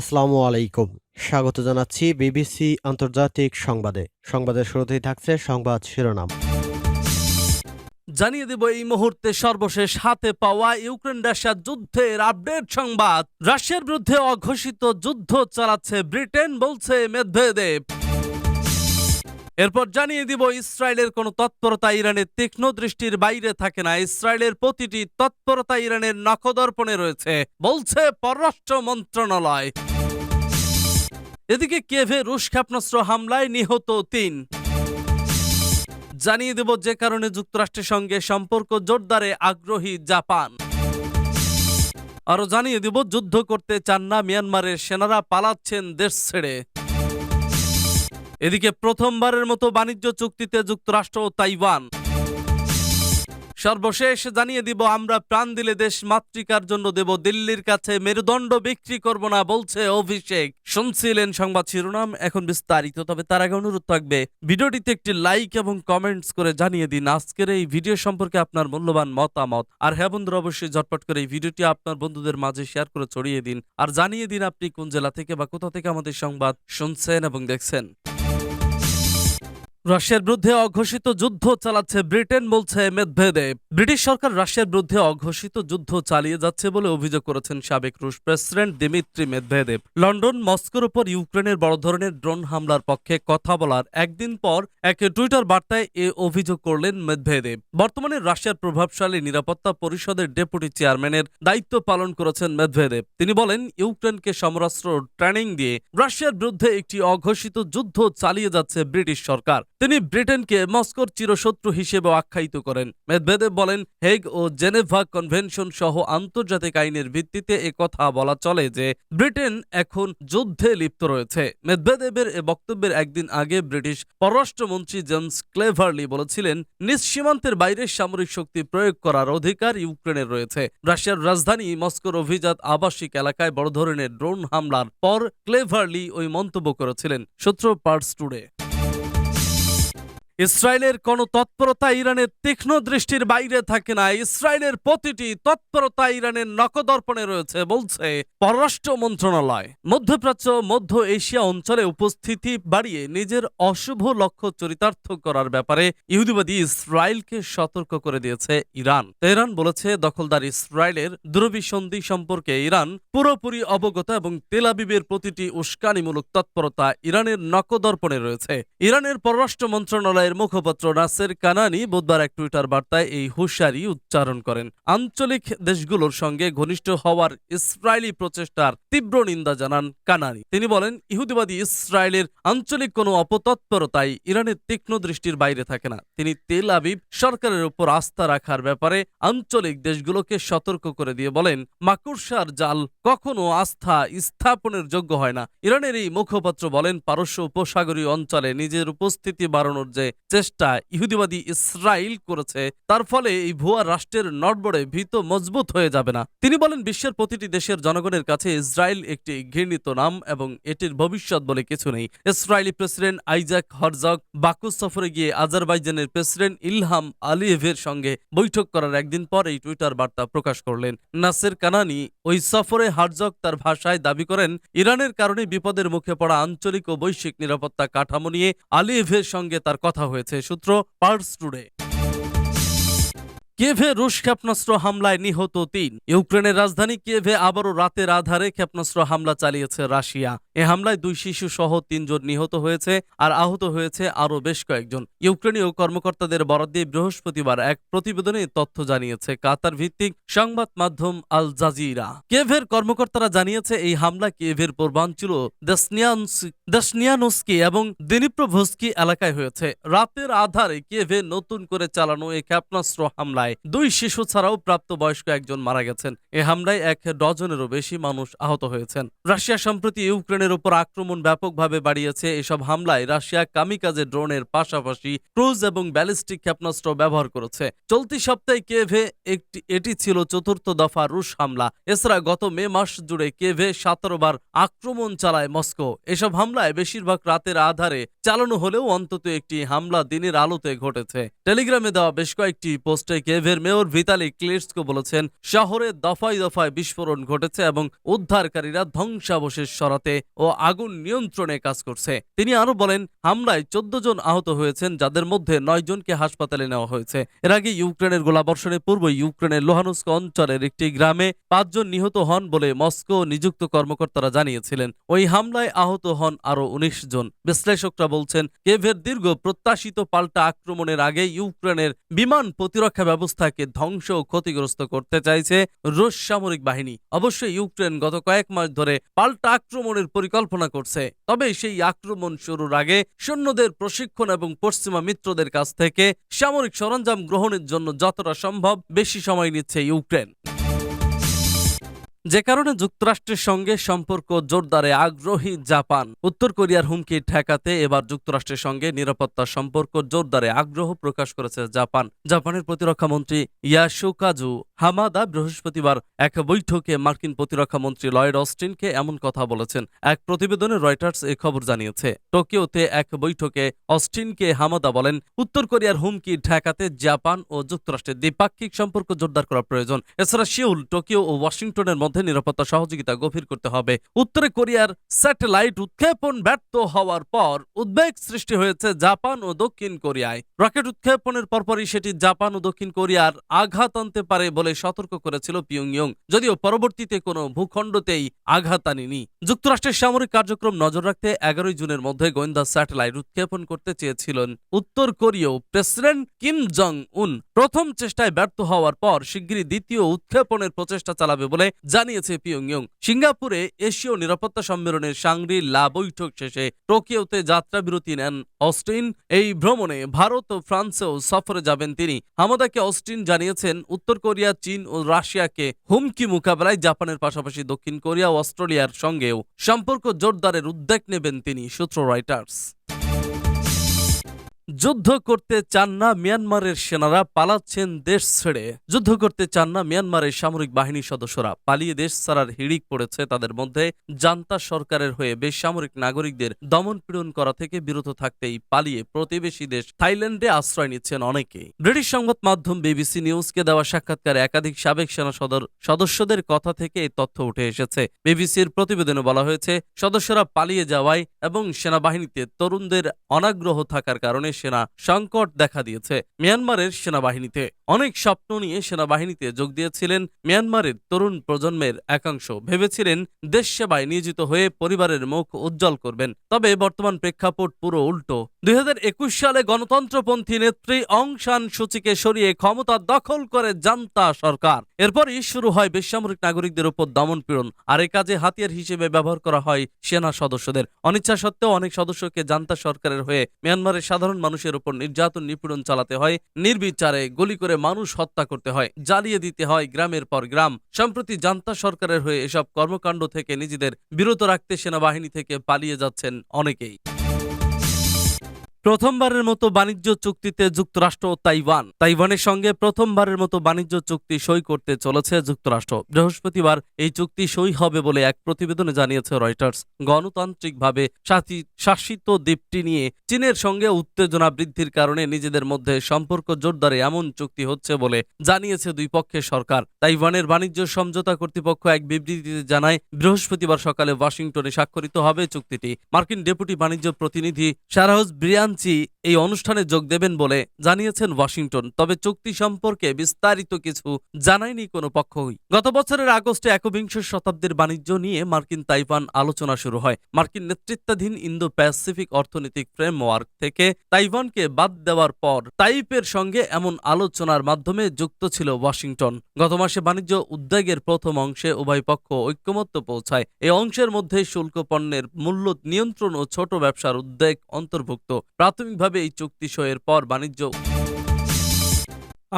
আসসালামু আলাইকুম। স্বাগত জানাচ্ছি বিবিসি আন্তর্জাতিক সংবাদে। সংবাদের শুরুতেই থাকছে সংবাদ শিরোনাম। জানিয়ে দেব এই মুহূর্তে সর্বশেষ হাতে পাওয়া ইউক্রেন রাশিয়া যুদ্ধের আপডেট সংবাদ। রাশিয়ার বিরুদ্ধে অঘোষিত যুদ্ধ চালাচ্ছে ব্রিটেন, বলছে মেদভেদেব এরপর জানিয়ে দিব, ইসরায়েলের কোনো তৎপরতা ইরানের তীক্ষ্ণ দৃষ্টির বাইরে থাকে না। ইসরায়েলের প্রতিটি তৎপরতা ইরানের নখদর্পণে রয়েছে, বলছে পররাষ্ট্র মন্ত্রণালয়। এদিকে কেভে রুশ ক্ষেপণাস্ত্র হামলায় নিহত তিন। জানিয়ে দেব, যে কারণে যুক্তরাষ্ট্রের সঙ্গে সম্পর্ক জোরদারে আগ্রহী জাপান। আরও জানিয়ে দেব, যুদ্ধ করতে চান না, মিয়ানমারের সেনারা পালাচ্ছেন দেশ ছেড়ে। এদিকে প্রথমবারের মতো বাণিজ্য চুক্তিতে যুক্তরাষ্ট্র ও তাইওয়ান। সর্বশেষ জানিয়ে দিব, আমরা প্রাণ দিলে দেশ মাতৃকার জন্য দেব। দিল্লির কাছে মেরুদণ্ড বিক্রি করব না বলছে অভিষেক। শুনছিলেন সংবাদ শিরোনাম, এখন বিস্তারিত, তবে তার আগে অনুরোধ থাকবে, ভিডিওটিতে একটি লাইক এবং কমেন্টস করে জানিয়ে দিন, আজকের এই ভিডিও সম্পর্কে আপনার মূল্যবান মতামত। আর হ্যাঁ বন্ধুরা, অবশ্যই ঝটপট করে এই ভিডিওটি আপনার বন্ধুদের মাঝে শেয়ার করে ছড়িয়ে দিন। আর জানিয়ে দিন আপনি কোন জেলা থেকে বা কোথা থেকে আমাদের সংবাদ শুনছেন এবং দেখছেন। রাশিয়ার বিরুদ্ধে অঘোষিত যুদ্ধ চালাচ্ছে ব্রিটেন, বলছে মেদভেদেব ব্রিটিশ সরকার রাশিয়ার বিরুদ্ধে অঘোষিত যুদ্ধ চালিয়ে যাচ্ছে বলে অভিযোগ করেছেন সাবেক রুশ প্রেসিডেন্ট দিমিত্রি মেদভেদেব লন্ডন, মস্কোর উপর ইউক্রেনের বড় ধরনের ড্রোন হামলার পক্ষে কথা বলার একদিন পর এক টুইটার বার্তায় এ অভিযোগ করলেন মেদভেদেব বর্তমানে রাশিয়ার প্রভাবশালী নিরাপত্তা পরিষদের ডেপুটি চেয়ারম্যানের দায়িত্ব পালন করেছেন মেদভেদেব তিনি বলেন, ইউক্রেনকে সমরাস্ত্র ট্রেনিং দিয়ে রাশিয়ার বিরুদ্ধে একটি অঘোষিত যুদ্ধ চালিয়ে যাচ্ছে ব্রিটিশ সরকার। তিনি ব্রিটেনকে মস্কোর চিরশত্রু হিসেবে আখ্যায়িত করেন। মেদভেদেব বলেন, হেগ ও জেনেভা কনভেনশন সহ আন্তর্জাতিক আইনের ভিত্তিতে এ কথা বলা চলে যে, ব্রিটেন এখন যুদ্ধে লিপ্ত রয়েছে। মেদভেদেবের এ বক্তব্যের একদিন আগে ব্রিটিশ পররাষ্ট্রমন্ত্রী জেমস ক্লেভারলি বলেছিলেন, নিজ সীমান্তের বাইরে সামরিক শক্তি প্রয়োগ করার অধিকার ইউক্রেনের রয়েছে। রাশিয়ার রাজধানী মস্কোর অভিজাত আবাসিক এলাকায় বড় ধরনের ড্রোন হামলার পর ক্লেভারলি ওই মন্তব্য করেছিলেন, সূত্র পার্টস টুডে। ইসরায়েলের কোনো তৎপরতা ইরানের তীক্ষ্ণ দৃষ্টির বাইরে থাকে না। ইসরায়েলের প্রতিটি তৎপরতা ইরানের নকদর্পণে রয়েছে, বলছে পররাষ্ট্র মন্ত্রণালয়। মধ্যপ্রাচ্য, মধ্য এশিয়া অঞ্চলে উপস্থিতি বাড়িয়ে নিজের অশুভ লক্ষ্য চরিতার্থ করার ব্যাপারে ইহুদিবাদী ইসরায়েলকে সতর্ক করে দিয়েছে ইরান। তেহরান বলেছে, দখলদার ইসরায়েলের দুরভিসন্ধি সম্পর্কে ইরান পুরোপুরি অবগত এবং তেলাবিবের প্রতিটি উস্কানিমূলক তৎপরতা ইরানের নকদর্পণে রয়েছে। ইরানের পররাষ্ট্র মন্ত্রণালয়ের মুখপাত্র নাসের কানানি বুধবার এক টুইটার বার্তায় এই হুঁশিয়ারি উচ্চারণ করেন। আঞ্চলিক দেশগুলোর সঙ্গে ঘনিষ্ঠ হওয়ার ইসরায়েলি প্রচেষ্টার তীব্র নিন্দা জানান কানানি। তিনি বলেন, ইহুদিবাদী ইসরায়েলের আঞ্চলিক কোনো অপতৎপরতাই ইরানের তীক্ষ্ণ দৃষ্টির বাইরে থাকে না। তিনি তেল আবিব সরকারের উপর আস্থা রাখার ব্যাপারে আঞ্চলিক দেশগুলোকে সতর্ক করে দিয়ে বলেন মাকুরসার জাল কখনো আস্থা স্থাপনের যোগ্য হয় না। ইরানের এই মুখপাত্র বলেন, পারস্য উপসাগরীয় অঞ্চলে নিজের উপস্থিতি বাড়ানোর যে চেষ্টা ইহুদিবাদী ইসরায়েল করেছে, তার ফলে এই ভুয়া রাষ্ট্রের নটবড়ে ভীত মজবুত হয়ে যাবে না। তিনি বলেন, বিশ্বের প্রতিটি দেশের জনগণের কাছে ইসরায়েল একটি ঘৃণিত নাম এবং এটির ভবিষ্যৎ বলে কিছু নেই। Israeli president Isaac Herzog Baku সফরে গিয়ে আজারবাইজানের প্রেসিডেন্ট ইলহাম আলিয়েভের সঙ্গে বৈঠক করার একদিন পর এই টুইটার বার্তা প্রকাশ করলেন। নাসের কানানি ওই সফরে হারজক তার ভাষায় দাবি করেন, ইরানের কারণে বিপদের মুখে পড়া আঞ্চলিক ও বৈশ্বিক নিরাপত্তা কাঠামো নিয়ে আলিয়েভের সঙ্গে তার কথা হয়েছে, সূত্র পার্স টুডে কিয়েভে রুশ ক্ষেপণাস্ত্র হামলায় নিহত তিন। ইউক্রেনের রাজধানী কিয়েভে আবারও রাতের আধারে ক্ষেপণাস্ত্র হামলা চালিয়েছে রাশিয়া। এ হামলায় দুই শিশু সহ তিনজন নিহত হয়েছে আর আহত হয়েছে আরও বেশ কয়েকজন। ইউক্রেনীয় কর্মকর্তাদের বরাদ দিয়ে বৃহস্পতিবার এক প্রতিবেদনে তথ্য জানিয়েছে কাতার ভিত্তিক সংবাদ মাধ্যম আল জাজিরা। কিয়েভের কর্মকর্তারা জানিয়েছে এই হামলা কিয়েভের পূর্বাঞ্চল দেশনিয়ানস্কি এবং দিনিপ্রভস্কি এলাকায় হয়েছে। রাতের আধারে কিয়েভে নতুন করে চালানো এই ক্ষেপণাস্ত্র হামলায় দুই শিশু ছাড়াও প্রাপ্তবয়স্ক একজন মারা গেছেন। এ হামলায় এক ডজনেরও বেশি মানুষ আহত হয়েছেন। রাশিয়া সম্প্রতি ইউক্রেনের ইউক্রেনের উপর আক্রমণ ব্যাপকভাবে বাড়িয়েছে। এসব হামলায় রাশিয়া কামিকাজে ড্রোনের পাশাপাশি ক্রুজ এবং ব্যালিস্টিক ক্ষেপণাস্ত্র ব্যবহার করেছে। চলতি সপ্তাহে কেভে একটি, এটি ছিল চতুর্থ দফা রুশ হামলা। এছাড়া গত মে মাস জুড়ে কেভে সতেরো বার আক্রমণ চালায় মস্কো। এসব হামলায় বেশিরভাগ রাতের আধারে চালানো হলেও অন্তত একটি হামলা দিনের আলোতে ঘটেছে। টেলিগ্রামে দেওয়া বেশ কয়েকটি পোস্টে কেভের মেয়র ভিতালি ক্লিটসকো বলেছেন, শহরে দফায় দফায় বিস্ফোরণ ঘটেছে এবং উদ্ধারকারীরা ধ্বংসাবশেষ সরাতে ও আগুন নিয়ন্ত্রণে কাজ করছে। তিনি আরও বলেন, হামলায় চোদ্দ জন আহত হয়েছেন, যাদের মধ্যে নয় জনকে হাসপাতালে নেওয়া হয়েছে। এর আগে ইউক্রেনের গোলাবর্ষণে পূর্ব ইউক্রেনের লোহানুস্ক অঞ্চলের একটি গ্রামে পাঁচজন নিহত হন বলে মস্কো নিযুক্ত কর্মকর্তারা জানিয়েছিলেন। ওই হামলায় আহত হন আরও উনিশ জন। বিশ্লেষকরা বলছেন, কেভের দীর্ঘ প্রত্যাশিত পাল্টা আক্রমণের আগে ইউক্রেনের বিমান প্রতিরক্ষা ব্যবস্থাকে ধ্বংস ও ক্ষতিগ্রস্ত করতে চাইছে রুশ সামরিক বাহিনী। অবশ্যই ইউক্রেন গত কয়েক মাস ধরে পাল্টা আক্রমণের পরিকল্পনা করছে। তবে সেই আক্রমণ শুরুর আগে সৈন্যদের প্রশিক্ষণ এবং পশ্চিমা মিত্রদের কাছ থেকে সামরিক সরঞ্জাম গ্রহণের জন্য যতটা সম্ভব বেশি সময় নিচ্ছে ইউক্রেন। যে কারণে যুক্তরাষ্ট্রের সঙ্গে সম্পর্ক জোরদারে আগ্রহী জাপান। উত্তর কোরিয়ার হুমকি ঠেকাতে এবার যুক্তরাষ্ট্রের সঙ্গে নিরাপত্তা সম্পর্ক জোরদারে আগ্রহ প্রকাশ করেছে জাপান। জাপানের প্রতিরক্ষা মন্ত্রী ইয়াসুকাজু হামাদা বৃহস্পতিবার এক বৈঠকে মার্কিন প্রতিরক্ষা মন্ত্রী লয়েড অস্টিনকে এমন কথা বলেছেন। এক প্রতিবেদনে রয়টার্স এ খবর জানিয়েছে। টোকিওতে এক বৈঠকে অস্টিনকে হামাদা বলেন, উত্তর কোরিয়ার হুমকি ঠেকাতে জাপান ও যুক্তরাষ্ট্রের দ্বিপাক্ষিক সম্পর্ক জোরদার করা প্রয়োজন। এছাড়া সিউল, টোকিও ও ওয়াশিংটনের মধ্যে নিরাপত্তা সহযোগিতা গভীর করতে হবে। উত্তরে কোরিয়ার স্যাটেলাইট উৎক্ষেপণ ব্যর্থ হওয়ার পর উদ্বেগ সৃষ্টি হয়েছে জাপান ও দক্ষিণ কোরিয়ায়। রকেট উৎক্ষেপণের পরপরই সেটি জাপান ও দক্ষিণ কোরিয়ার আঘাত আনতে পারে বলে সতর্ক করেছিল পিয়ংইয়ং, যদিও পরবর্তীতে কোনো ভূখণ্ডতেই আঘাত আনেনি। যুক্তরাষ্ট্রের সামরিক কার্যক্রম নজর রাখতে এগারোই জুনের মধ্যে গোয়েন্দা স্যাটেলাইট উৎক্ষেপণ করতে চেয়েছিলেন উত্তর কোরীয় প্রেসিডেন্ট কিম জং উন প্রথম চেষ্টায় ব্যর্থ হওয়ার পর শিগগিরই দ্বিতীয় উৎক্ষেপণের প্রচেষ্টা চালাবে বলে জানিয়েছে পিয়ংইয়ং, সিঙ্গাপুরে এশীয় নিরাপত্তা সম্মেলনের সাংরি লা বৈঠক শেষে টোকিওতে যাত্রা বিরতি নেন অস্টিন। এই ভ্রমণে ভারত ও ফ্রান্সেও সফরে যাবেন তিনি। হামাদাকে অস্টিন জানিয়েছেন, উত্তর কোরিয়া, চীন ও রাশিয়াকে হুমকি মোকাবেলায় জাপানের পাশাপাশি দক্ষিণ কোরিয়া ও অস্ট্রেলিয়ার সঙ্গেও সম্পর্ক জোরদারের উদ্যোগ নেবেন তিনি, সূত্র রয়টার্স। যুদ্ধ করতে চান না মিয়ানমারের সেনারা, পালাচ্ছেন দেশ ছেড়ে। যুদ্ধ করতে চান না মিয়ানমারের সামরিক বাহিনীর সদস্যরা। পালিয়ে দেশ ছাড়ার হিড়িক পড়েছে তাদের মধ্যে। জান্তা সরকারের হয়ে বেসামরিক নাগরিকদের দমন পীড়ন করা থেকে বিরত থাকতেই পালিয়ে প্রতিবেশী দেশ থাইল্যান্ডে আশ্রয় নিচ্ছেন অনেকেই। ব্রিটিশ সংবাদ মাধ্যম বিবিসি নিউজকে দেওয়া সাক্ষাৎকারে একাধিক সাবেক সেনা সদর সদস্যদের কথা থেকে এই তথ্য উঠে এসেছে। বিবিসির প্রতিবেদনে বলা হয়েছে, সদস্যরা পালিয়ে যাওয়ায় এবং সেনাবাহিনীতে তরুণদের অনাগ্রহ থাকার কারণে সেনা সংকট দেখা দিয়েছে মিয়ানমারের সেনাবাহিনীতে। অনেক স্বপ্ন নিয়ে সেনাবাহিনীতে যোগ দিয়েছিলেন মিয়ানমারের তরুণ প্রজন্মের একাংশ। ভেবেছিলেন দেশ সেবায় নিয়োজিত হয়ে পরিবারের মুখ উজ্জ্বল করবেন। তবে বর্তমান প্রেক্ষাপট পুরো উল্টো। দুই সালে গণতন্ত্রপন্থী নেত্রী অং সান সূচিকে সরিয়ে ক্ষমতা দখল করে জান্তা সরকার। এরপরই শুরু হয় বেসামরিক নাগরিকদের উপর দমন পীড়ন। আর এ কাজে হাতিয়ার হিসেবে ব্যবহার করা হয় সেনা সদস্যদের। অনিচ্ছা সত্ত্বেও অনেক সদস্যকে জান্তা সরকারের হয়ে মিয়ানমারের সাধারণ মানুষের উপর নির্যাতন নিপীড়ন চালাতে হয়, নির্বিচারে গুলি করে মানুষ হত্যা করতে হয়, জ্বালিয়ে দিতে হয় গ্রামের পর গ্রাম। সম্প্রতি জান্তা সরকারের হয়ে এসব কর্মকাণ্ড থেকে নিজেদের বিরত রাখতে সেনাবাহিনী থেকে পালিয়ে যাচ্ছেন অনেকেই। প্রথমবারের মতো বাণিজ্য চুক্তিতে যুক্তরাষ্ট্র ও তাইওয়ান। তাইওয়ানের সঙ্গে প্রথমবারের মতো বাণিজ্য চুক্তি সই করতে চলেছে যুক্তরাষ্ট্র। বৃহস্পতিবার এই চুক্তি সই হবে বলে এক প্রতিবেদনে জানিয়েছে রয়টার্স। গণতান্ত্রিকভাবে শাসিত দ্বীপটি নিয়ে চীনের সঙ্গে উত্তেজনা বৃদ্ধির কারণে নিজেদের মধ্যে সম্পর্ক জোরদারে এমন চুক্তি হচ্ছে বলে জানিয়েছে দুই পক্ষের সরকার। তাইওয়ানের বাণিজ্য সমঝোতা কর্তৃপক্ষ এক বিবৃতিতে জানায়, বৃহস্পতিবার সকালে ওয়াশিংটনে স্বাক্ষরিত হবে চুক্তিটি। মার্কিন ডেপুটি বাণিজ্য প্রতিনিধি সারাহস ব্রিয়ানচি এই অনুষ্ঠানে যোগ দেবেন বলে জানিয়েছেন ওয়াশিংটন, তবে চুক্তি সম্পর্কে বিস্তারিত কিছু জানায়নি কোনো পক্ষই। গত বছরের আগস্টে একবিংশ শতাব্দীর বাণিজ্য নিয়ে মার্কিন তাইওয়ান আলোচনা শুরু হয়। মার্কিন নেতৃত্বাধীন ইন্দো প্যাসিফিক অর্থনৈতিক ফ্রেমওয়ার্ক থেকে তাইওয়ানকে বাদ দেওয়ার পর তাইপের সঙ্গে এমন আলোচনার মাধ্যমে যুক্ত ছিল ওয়াশিংটন। গত মাসে বাণিজ্য উদ্যোগের প্রথম অংশে উভয় পক্ষ ঐক্যমত্য পৌঁছায়। এই অংশের মধ্যে শুল্ক পণ্যের মূল্য নিয়ন্ত্রণ ও ছোট ব্যবসার উদ্যোগ অন্তর্ভুক্ত। প্রাথমিকভাবে এই চুক্তি সইয়ের পর বাণিজ্য।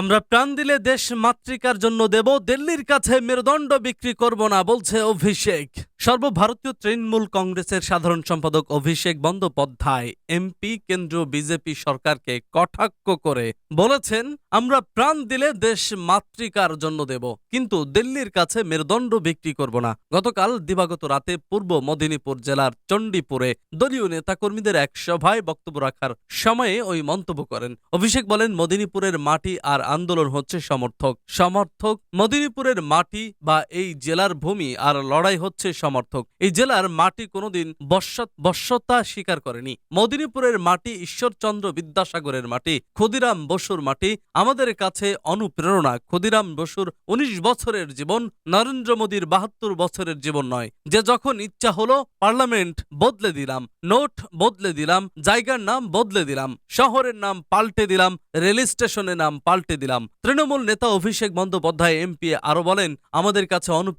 আমরা প্রাণ দিলে দেশ মাতৃকার জন্য দেব, দিল্লির কাছে মেরুদণ্ড বিক্রি করব না, বলছে অভিষেক। সর্বভারতীয় তৃণমূল কংগ্রেসের সাধারণ সম্পাদক অভিষেক বন্দ্যোপাধ্যায় এমপি কেন্দ্রীয় বিজেপি সরকারকে কটাক্ষ করে বলেছেন, আমরা প্রাণ দিলে দেশ মাতৃকার জন্য দেব, কিন্তু দিল্লির কাছে মেরুদণ্ড বিক্রি করব না। গতকাল দিবাগত রাতে পূর্ব মেদিনীপুর জেলার চণ্ডীপুরে দলীয় নেতাকর্মীদের এক সভায় বক্তব্য রাখার সময়ে ওই মন্তব্য করেন। অভিষেক বলেন, মদিনীপুরের মাটি আর আন্দোলন হচ্ছে সমর্থক। সমর্থক, মদিনীপুরের মাটি বা এই জেলার ভূমি আর লড়াই হচ্ছে সমর্থক এই জেলার মাটি কোনোদিন বর্ষতা স্বীকার করেনি। মদিনীপুরের মাটি ঈশ্বরচন্দ্র বিদ্যাসাগরের মাটি, ক্ষুদিরাম বসুর মাটি, আমাদের কাছে অনুপ্রেরণা। ক্ষুদিরাম বসুর উনিশ বছরের জীবন নরেন্দ্র মোদীর বাহাত্তর বছরের জীবন নয়। যে যখন ইচ্ছা হলো পার্লামেন্ট বদলে দিলাম, নোট বদলে দিলাম, জায়গার নাম বদলে দিলাম, শহরের নাম পাল্টে দিলাম, রেল স্টেশনের নাম পাল্টে দিলাম। তৃণমূল নেতা অভিষেক বন্দ্যোপাধ্যায় এমপি আরও বলেন, আমাদের কাছে অনু